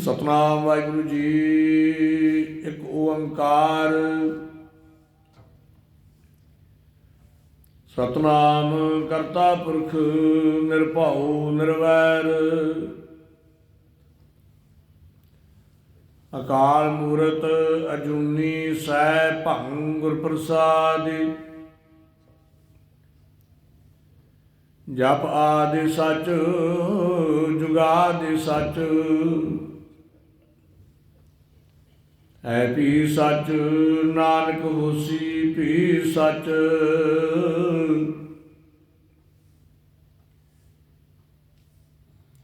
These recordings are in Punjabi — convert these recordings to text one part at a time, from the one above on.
ਸਤਨਾਮ ਵਾਹਿਗੁਰੂ ਜੀ, ਇੱਕ ਓੰਕਾਰ। ਸਤਨਾਮ ਕਰਤਾ ਪੁਰਖ ਨਿਰਭਉ ਨਿਰਵੈਰ। ਅਕਾਲ ਮੂਰਤ ਅਜੂਨੀ ਸੈ ਭੰਗ ਗੁਰ ਪ੍ਰਸਾਦਿ ਜਪ ਆਦਿ ਸਚ, ਜੁਗਾਦਿ ਸੱਚ। ਹੈ ਪੀ ਸੱਚ, ਨਾਨਕ ਹੋਸੀ ਵੀ ਸਚ।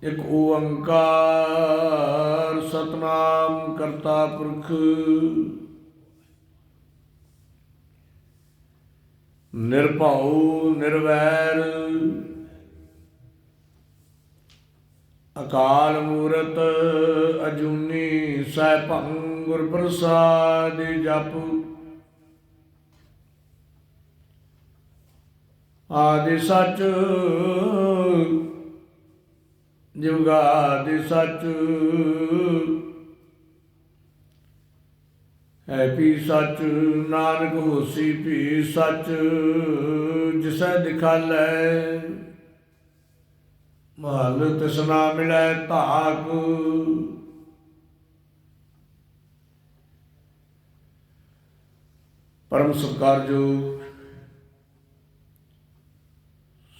ਇੱਕ ਓੰਕਾਰ ਸਤਨਾਮ ਕਰਤਾ ਪੁਰਖ। ਨਿਰਭਉ, ਨਿਰਵੈਰ। ਅਕਾਲ ਮੂਰਤ ਅਜੂਨੀ ਸੈਭੰ ਗੁਰ ਪ੍ਰਸਾਦ ਜਪ। ਆਦਿ ਸਚ, ਜੁਗਾਦਿ ਸਚ। ਹੈ ਵੀ ਸਚ, ਨਾਨਕ ਹੋਸੀ ਵੀ ਸਚ, ਜਿਸੈ ਦਿਖਾਲੈ। ਮਹਲ ਤਿਸਨਾ ਮਿਲੈ ਧਾਕ। ਪਰਮ ਸਤਿਕਾਰਯੋਗ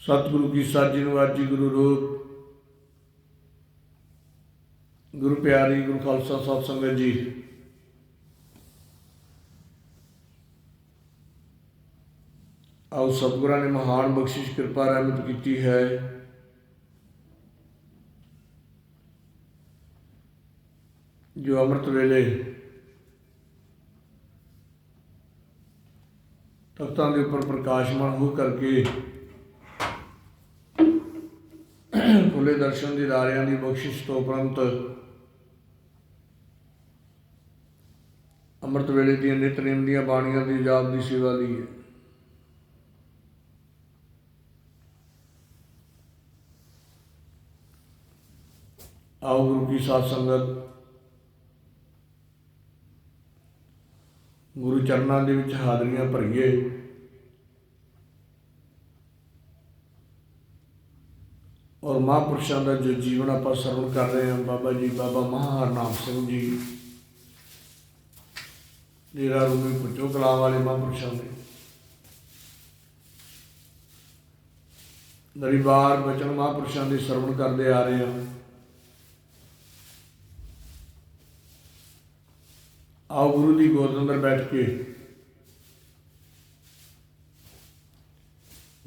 ਸਤਿਗੁਰੂ ਕੀ ਸਾਜੀ ਨੂੰ ਆਜੀ ਗੁਰੂ ਰੂਪ ਗੁਰੂ ਪਿਆਰੀ, ਗੁਰੂ ਖਾਲਸਾ ਸਤ ਸੰਗਤ ਜੀ। ਆਓ ਸਤਿਗੁਰਾਂ ਨੇ ਮਹਾਨ ਬਖਸ਼ਿਸ਼, ਕਿਰਪਾ ਰਹਿਮਤ ਕੀਤੀ ਹੈ। ਜੋ ਅੰਮ੍ਰਿਤ ਵੇਲੇ ਤਖਤਾਂ ਦੇ ਉੱਪਰ ਪ੍ਰਕਾਸ਼ਮਾਨ ਹੋ ਕਰਕੇ ਖੁੱਲੇ ਦਰਸ਼ਨ ਦੀ ਦਾਰਿਆਂ ਦੀ ਬਖਸ਼ਿਸ਼ ਤੋਂ ਉਪਰੰਤ ਅੰਮ੍ਰਿਤ ਵੇਲੇ ਦੀਆਂ ਨਿਤਨੇਮ ਦੀਆਂ ਬਾਣੀਆਂ ਦੀ ਜਾਪ ਦੀ ਸੇਵਾ ਲਈ ਹੈ। ਆਓ ਗੁਰੂ ਕੀ ਸਾਧ ਸੰਗਤ ਗੁਰੂ ਚਰਨਾਂ ਦੇ ਵਿੱਚ ਹਾਜ਼ਰੀਆਂ ਭਰੀਏ। ਔਰ ਮਹਾਂਪੁਰਸ਼ਾਂ ਦਾ ਜੋ ਜੀਵਨ ਆਪਾਂ ਸਰਵਣ ਕਰ ਰਹੇ ਹਾਂ, ਬਾਬਾ ਜੀ, ਬਾਬਾ ਮਹਾਨਾਮ ਸਿੰਘ ਜੀ। ਜਿਹੜਾ ਰੂਮੀ ਪੁੱਛੋ ਕਲਾ ਵਾਲੇ ਮਹਾਂਪੁਰਸ਼ਾਂ ਦੇ। ਦਰੀਬਾਰ ਬਚਨ ਮਹਾਂਪੁਰਸ਼ਾਂ ਦੇ ਸਰਵਣ ਕਰਦੇ ਆ ਰਹੇ ਹਾਂ। ਆਓ ਗੁਰੂ ਦੀ ਗੋਦ ਅੰਦਰ ਬੈਠ ਕੇ।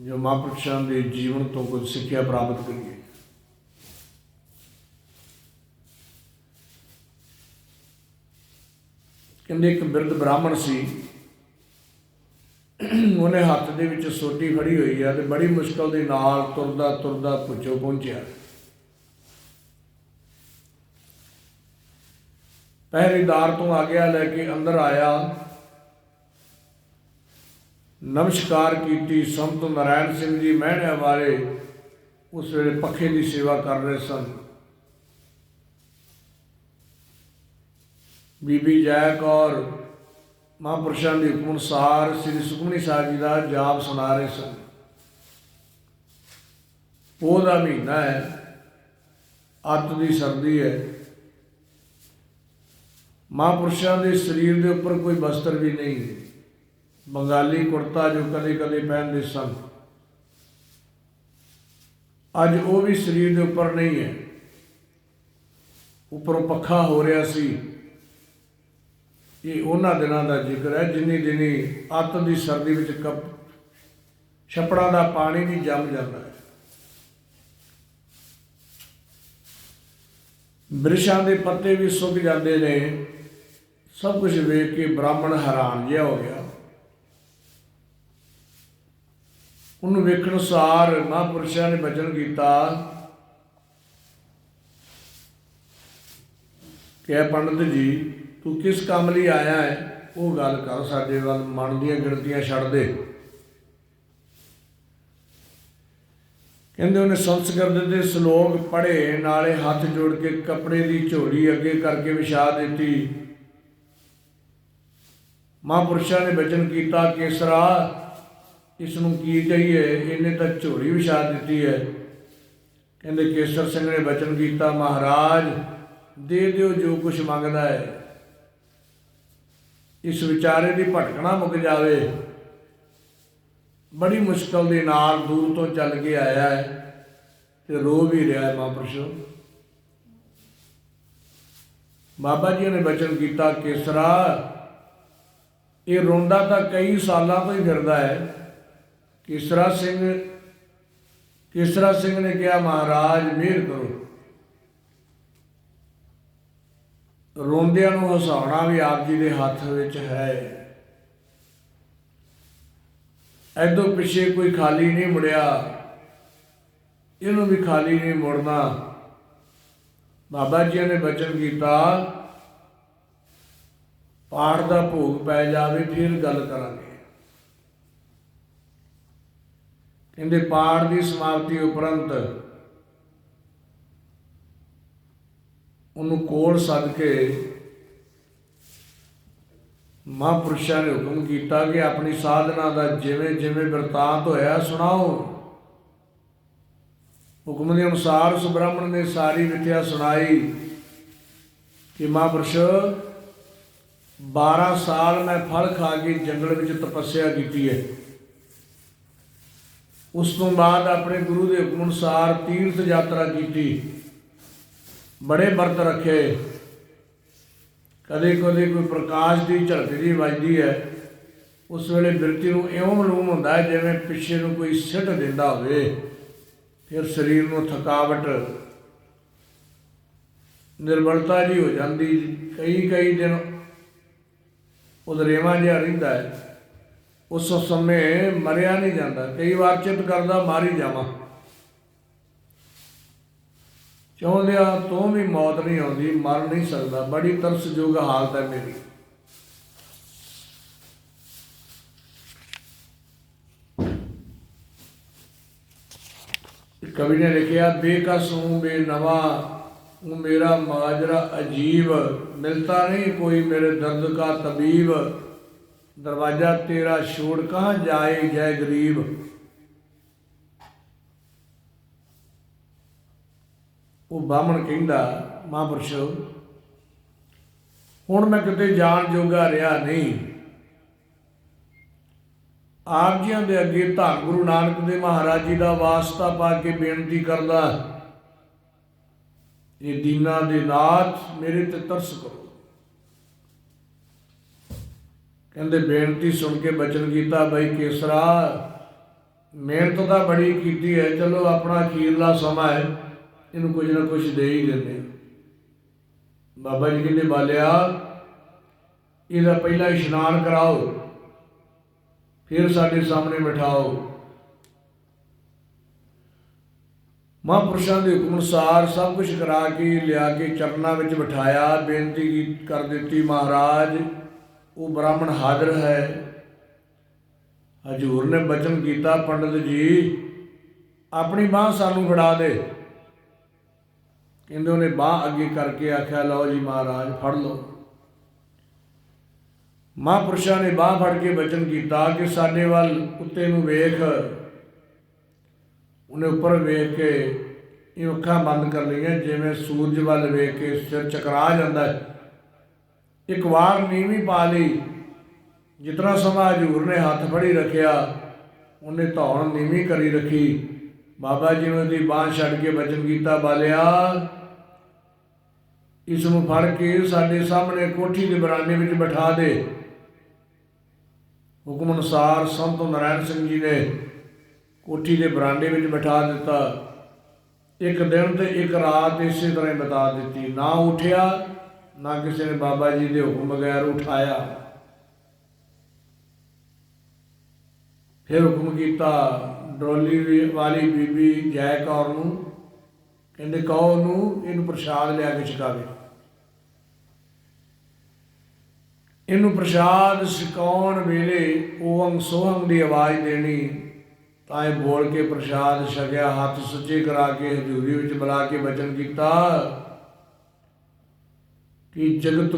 ਜੋ ਮਹਾਂਪੁਰਸ਼ਾਂ ਦੇ ਜੀਵਨ ਤੋਂ ਕੁਝ ਸਿੱਖਿਆ ਪ੍ਰਾਪਤ ਕਰੀਏ। ਕਹਿੰਦੇ ਇੱਕ ਬਿਰਧ ਬ੍ਰਾਹਮਣ ਸੀ। ਉਹਨੇ ਹੱਥ ਦੇ ਵਿੱਚ ਸੋਟੀ ਫੜੀ ਹੋਈ ਆ ਤੇ ਬੜੀ ਮੁਸ਼ਕਲ ਦੇ ਨਾਲ ਤੁਰਦਾ ਤੁਰਦਾ ਪੁੱਛੋ ਪਹੁੰਚਿਆ। ਪਹਿਰੇਦਾਰ ਤੋਂ ਆਗਿਆ ਲੈ ਕੇ ਅੰਦਰ ਆਇਆ। ਨਮਸਕਾਰ ਕੀਤੀ, ਸੰਤ ਨਾਰਾਇਣ ਸਿੰਘ ਜੀ ਮਹਿਣੇ ਵਾਲੇ ਉਸ ਵੇਲੇ ਪੱਖੇ ਦੀ ਸੇਵਾ ਕਰ ਰਹੇ ਸਨ। ਬੀਬੀ ਜੈ ਕੌਰ, ਮਹਾਂਪੁਰਸ਼ਾਂ ਦੇ ਹੁਕਮ ਅਨੁਸਾਰ ਸ੍ਰੀ ਸੁਖਮਨੀ ਸਾਹਿਬ ਜੀ ਦਾ ਜਾਪ ਸੁਣਾ ਰਹੇ ਸਨ। ਪੋਹ ਦਾ ਮਹੀਨਾ ਹੈ, ਅੱਤ ਦੀ ਸਰਦੀ ਹੈ। ਮਹਾਂਪੁਰਸ਼ਾਂ ਦੇ ਸਰੀਰ ਦੇ ਉੱਪਰ ਕੋਈ ਵਸਤਰ ਵੀ ਨਹੀਂ ਬੰਗਾਲੀ ਕੁੜਤਾ ਜੋ ਕਦੇ ਕਦੇ ਪਹਿਨਦੇ ਸਨ। ਅੱਜ ਉਹ ਵੀ ਸਰੀਰ ਦੇ ਉੱਪਰ ਨਹੀਂ ਹੈ। ਉੱਪਰੋਂ ਪੱਖਾ ਹੋ ਰਿਹਾ ਸੀ। ਇਹ ਉਹਨਾਂ ਦਿਨਾਂ ਦਾ ਜ਼ਿਕਰ ਹੈ ਜਿੰਨੀ ਦਿਨੀ ਅੱਤ ਦੀ ਸਰਦੀ ਵਿੱਚ ਕੱਪ ਛਪੜਾਂ ਦਾ ਪਾਣੀ ਵੀ ਜੰਮ ਜਾਂਦਾ ਹੈ। ਬ੍ਰਿਸ਼ਾਂ ਦੇ ਪੱਤੇ ਵੀ ਸੁੱਕ ਜਾਂਦੇ ਨੇ। ਸਭ ਕੁਝ ਵੇਖ ਕੇ ਬ੍ਰਾਹਮਣ ਹੈਰਾਨ ਜਿਹਾ ਹੋ ਗਿਆ। ਉਹਨੂੰ ਵੇਖਣ ਸਾਰ ਮਹਾਂਪੁਰਸ਼ਾਂ ਨੇ ਬਚਨ ਕੀਤਾ ਕਿ ਪੰਡਤ ਜੀ, ਤੂੰ ਕਿਸ ਕੰਮ ਲਈ ਆਇਆ ਹੈ? ਉਹ ਗੱਲ ਕਰ, ਸਾਡੇ ਵੱਲ ਮਨ ਦੀਆਂ ਗਿਣਤੀਆਂ ਛੱਡ ਦੇ। ਕਹਿੰਦੇ ਉਹਨੇ ਸੰਸਕ੍ਰਿਤ ਦੇ ਸ਼ਲੋਕ ਪੜ੍ਹੇ, ਨਾਲੇ ਹੱਥ ਜੋੜ ਕੇ ਕੱਪੜੇ ਦੀ ਝੋਲੀ ਅੱਗੇ ਕਰਕੇ ਵਿਛਾ ਦਿੱਤੀ। ਮਹਾਂਪੁਰਸ਼ਾਂ ਨੇ ਵਚਨ ਕੀਤਾ ਕੇਸਰਾ ਇਸ ਨੂੰ ਕੀ ਕਹੀਏ? ਇਹਨੇ ਤਾਂ ਝੋਲੀ ਵਿਛਾ ਦਿੱਤੀ ਹੈ। ਕਹਿੰਦੇ ਕੇਸਰ ਸਿੰਘ ਨੇ ਵਚਨ ਕੀਤਾ, ਮਹਾਰਾਜ, ਦੇ ਦਿਓ ਜੋ ਕੁਝ ਮੰਗਦਾ ਹੈ। ਇਸ ਵਿਚਾਰੇ ਦੀ ਭਟਕਣਾ ਮੁੱਕ ਜਾਵੇ। ਬੜੀ ਮੁਸ਼ਕਲ ਦੇ ਨਾਲ ਦੂਰ ਤੋਂ ਚੱਲ ਕੇ ਆਇਆ ਹੈ ਤੇ ਰੋ ਵੀ ਰਿਹਾ ਹੈ ਮਹਾਂਪੁਰਸ਼ੋ। ਬਾਬਾ ਜੀ ਨੇ ਬਚਨ ਕੀਤਾ, ਕੇਸਰਾ ਇਹ ਰੋਂਦਾ ਤਾਂ ਕਈ ਸਾਲਾਂ ਤੋਂ ਹੀ ਫਿਰਦਾ ਹੈ। ਕੇਸਰਾ ਸਿੰਘ ਕੇਸਰਾ ਸਿੰਘ ਨੇ ਕਿਹਾ, ਮਹਾਰਾਜ, ਮਿਹਰ ਕਰੋ। ਰੋਂਦਿਆਂ ਨੂੰ ਹਸਾਉਣਾ ਵੀ ਆਪ ਜੀ ਦੇ ਹੱਥ ਵਿੱਚ ਹੈ। ਐਦੋਂ ਪਿੱਛੇ ਕੋਈ ਖਾਲੀ ਨਹੀਂ ਮੁੜਿਆ। ਇਹਨੂੰ ਵੀ ਖਾਲੀ ਨਹੀਂ ਮੁੜਨਾ। ਬਾਬਾ ਜੀ ਨੇ ਬਚਨ ਕੀਤਾ ਪਾਠ ਦਾ ਭੋਗ ਪੈ ਜਾਵੇ, ਫਿਰ ਗੱਲ ਕਰਾਂਗੇ। ਕਹਿੰਦੇ ਪਾਠ ਦੀ ਸਮਾਪਤੀ ਉਪਰੰਤ ਉਹਨੂੰ ਕੋਲ ਸੱਦ ਕੇ ਮਹਾਂਪੁਰਸ਼ਾਂ ਨੇ ਹੁਕਮ ਕੀਤਾ ਕਿ ਆਪਣੀ ਸਾਧਨਾ ਦਾ ਜਿਵੇਂ ਜਿਵੇਂ ਵਰਤਾਂਤ ਹੋਇਆ, ਸੁਣਾਓ। ਹੁਕਮ ਦੇ ਅਨੁਸਾਰ ਉਸ ਨੇ ਸਾਰੀ ਵਿਦਿਆ ਸੁਣਾਈ ਕਿ ਮਹਾਂਪੁਰਸ਼ 12 ਸਾਲ ਮੈਂ ਫਲ ਖਾ ਕੇ ਜੰਗਲ ਵਿੱਚ ਤਪੱਸਿਆ ਕੀਤੀ ਹੈ। ਉਸ ਤੋਂ ਬਾਅਦ ਆਪਣੇ ਗੁਰੂ ਦੇ ਹੁਕਮ ਅਨੁਸਾਰ ਤੀਰਥ ਯਾਤਰਾ ਕੀਤੀ। ਬੜੇ ਵਰਤ ਰੱਖੇ। ਕਦੇ ਕਦੇ ਕੋਈ ਪ੍ਰਕਾਸ਼ ਦੀ ਝਲਕ ਜੀ ਵੱਜਦੀ ਹੈ। ਉਸ ਵੇਲੇ ਬਿਰਤੀ ਨੂੰ ਇਉਂ ਮਾਲੂਮ ਹੁੰਦਾ ਹੈ ਜਿਵੇਂ ਪਿੱਛੇ ਨੂੰ ਕੋਈ ਸਿੱਟ ਦਿੰਦਾ ਹੋਵੇ। ਫਿਰ ਸਰੀਰ ਨੂੰ ਥਕਾਵਟ ਨਿਰਬਲਤਾ ਜੀ ਹੋ ਜਾਂਦੀ। ਕਈ ਕਈ ਦਿਨ ਉਦਰੇਵਾ ਜਿਹਾ ਰਹਿੰਦਾ ਹੈ। ਉਸ ਸਮੇਂ ਮਰਿਆ ਨਹੀਂ ਜਾਂਦਾ। ਕਈ ਵਾਰ ਚਿੱਤ ਕਰਦਾ, ਮਾਰੀ ਜਾਵਾਂ। ਚਾਹੁੰਦਿਆਂ ਤੋਂ ਵੀ ਮੌਤ ਨਹੀਂ ਆਉਂਦੀ, ਮਰ ਨਹੀਂ ਸਕਦਾ। ਬੜੀ ਤਰਸਯੋਗ ਹਾਲਤ ਹੈ ਮੇਰੀ। ਕਵੀ ਨੇ ਲਿਖਿਆ ਬੇਕਸ ਹੂੰ ਉਹ ਮੇਰਾ ਮਾਜਰਾ ਅਜੀਬ, ਮਿਲਤਾ ਨਹੀਂ ਕੋਈ ਮੇਰੇ ਦਰਦ ਕਾ ਤਬੀਬ। ਦਰਵਾਜ਼ਾ ਤੇਰਾ ਛੋੜ ਕਹਾਂ ਜਾਏ ਜੈ ਗਰੀਬ। ਉਹ ਬਾਹਮਣ ਕਹਿੰਦਾ, ਮਹਾਂਪੁਰਸ਼, ਹੁਣ ਮੈਂ ਕਿਤੇ ਜਾਣ ਜੋਗਾ ਰਿਹਾ ਨਹੀਂ। ਆਪ ਜੀਆਂ ਦੇ ਅੱਗੇ ਧੰਨ ਗੁਰੂ ਨਾਨਕ ਦੇ ਮਹਾਰਾਜ ਜੀ ਦਾ ਵਾਸਤਾ ਪਾ ਕੇ ਬੇਨਤੀ ਕਰਦਾ। ਇਹ ਦੀਨਾ ਦੇ ਨਾਥ ਮੇਰੇ ਤੇ ਤਰਸ ਕਰੋ। ਕਹਿੰਦੇ ਬੇਨਤੀ ਸੁਣ ਕੇ ਬਚਨ ਕੀਤਾ ਬਈ ਕੇਸਰਾ, ਮਿਹਨਤ ਤਾਂ ਬੜੀ ਕੀਤੀ ਹੈ, ਚਲੋ ਆਪਣਾ ਅਖੀਰਲਾ ਸਮਾਂ ਹੈ, ਇਹਨੂੰ ਕੁਝ ਨਾ ਕੁਝ ਦੇ ਹੀ ਦਿੰਦੇ ਬਾਬਾ ਜੀ ਕਹਿੰਦੇ, ਬਾਲਿਆ, ਇਹਦਾ ਪਹਿਲਾ ਇਸ਼ਨਾਨ ਕਰਾਓ, ਫਿਰ ਸਾਡੇ ਸਾਹਮਣੇ ਬਿਠਾਓ। ਮਹਾਂਪੁਰਸ਼ਾਂ ਦੇ ਹੁਕਮ ਅਨੁਸਾਰ ਸਭ ਕੁਝ ਕਰਾ ਕੇ, ਲਿਆ ਕੇ ਚਰਨਾਂ ਵਿੱਚ ਬਿਠਾਇਆ, ਬੇਨਤੀ ਕੀ- ਕਰ ਦਿੱਤੀ ਮਹਾਰਾਜ, ਉਹ ਬ੍ਰਾਹਮਣ ਹਾਜ਼ਰ ਹੈ। ਹਜੂਰ ਨੇ ਬਚਨ ਕੀਤਾ, ਪੰਡਤ ਜੀ, ਆਪਣੀ ਬਾਹ ਸਾਨੂੰ ਫੜਾ ਦੇ। ਕਹਿੰਦੇ ਉਹਨੇ ਬਾਹ ਅੱਗੇ ਕਰਕੇ ਆਖਿਆ, ਲਓ ਜੀ ਮਹਾਰਾਜ, ਫੜ ਲਓ। ਮਹਾਂਪੁਰਸ਼ਾਂ ਨੇ ਬਾਹ ਫੜ ਕੇ ਬਚਨ ਕੀਤਾ ਕਿ ਸਾਡੇ ਵੱਲ ਉੱਤੇ ਨੂੰ ਵੇਖ। ਉਹਨੇ ਉੱਪਰ ਵੇਖ ਕੇ ਇਹ ਅੱਖਾਂ ਬੰਦ ਕਰ ਲਈਆਂ, ਜਿਵੇਂ ਸੂਰਜ ਵੱਲ ਵੇਖ ਕੇ ਸਿਰ ਚਕਰਾ ਜਾਂਦਾ ਹੈ। ਇੱਕ ਵਾਰ ਨੀਵੀਂ ਪਾ ਲਈ। ਜਿਤਨਾ ਸਮਾਂ ਹਜੂਰ ਨੇ ਹੱਥ ਫੜੀ ਰੱਖਿਆ, ਉਹਨੇ ਧੌਣ ਨੀਵੀਂ ਕਰੀ ਰੱਖੀ। ਬਾਬਾ ਜੀ ਨੇ ਉਹਦੀ ਬਾਹ ਛੱਡ ਕੇ ਬਚਨ ਕੀਤਾ, ਬਾਲਿਆ, ਇਸ ਨੂੰ ਫੜ ਕੇ ਸਾਡੇ ਸਾਹਮਣੇ ਕੋਠੀ ਦੇ ਬਰਾਂਡੇ ਵਿੱਚ ਬਿਠਾ ਦੇ। ਹੁਕਮ ਅਨੁਸਾਰ ਸੰਤ ਨਾਰਾਇਣ ਸਿੰਘ ਜੀ ਨੇ ਕੋਠੀ ਦੇ ਬਰਾਂਡੇ ਵਿੱਚ ਬਿਠਾ ਦਿੱਤਾ। ਇੱਕ ਦਿਨ ਤੇ ਇੱਕ ਰਾਤ ਇਸੇ ਤਰ੍ਹਾਂ ਹੀ ਬਤਾ ਦਿੱਤੀ। ਨਾ ਉਠਿਆ, ਨਾ ਕਿਸੇ ਨੇ ਬਾਬਾ ਜੀ ਦੇ ਹੁਕਮ ਬਗੈਰ ਉਠਾਇਆ। ਫਿਰ ਹੁਕਮ ਕੀਤਾ ਡੋਲੀ ਵਾਲੀ ਬੀਬੀ ਜੈ ਕੌਰ ਨੂੰ, ਕਹਿੰਦੇ ਕਹੋ ਨੂੰ ਇਹਨੂੰ ਪ੍ਰਸ਼ਾਦ ਲਿਆ ਕੇ ਛਕਾਵੇ। ਇਹਨੂੰ ਪ੍ਰਸ਼ਾਦ ਛਕਾਉਣ ਵੇਲੇ ਓਮ ਸੋਹੰਗ ਦੀ ਆਵਾਜ਼ ਦੇਣੀ ਤਾਂ ਬੋਲ ਕੇ ਪ੍ਰਸ਼ਾਦ ਛਕਿਆ, ਹੱਥ ਸੱਚੇ ਕਰਾ ਕੇ ਹਜ਼ੂਰੀ ਵਿੱਚ ਬੁਲਾ ਕੇ ਬਚਨ ਕੀਤਾ। ਕਿ ਜਗਤ